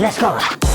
Let's go.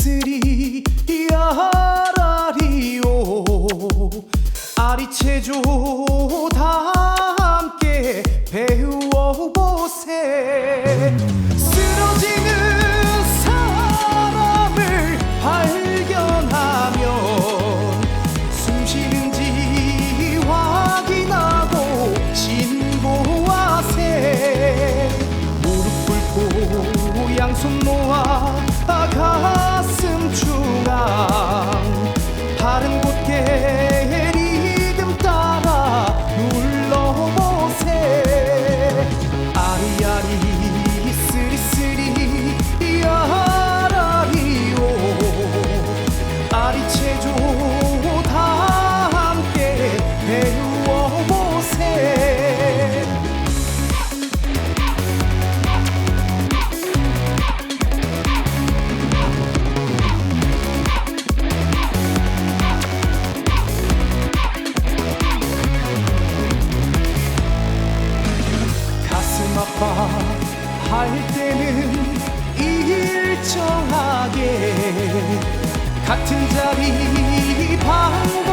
쓰리 야라리오. 아리체조 다 함께 배워보세. 쓰러지는 사람을 발견하면 숨 쉬는지 확인하고 신고하세. 무릎 꿇고 양손 모아 할 때는 일정하게 같은 자리 방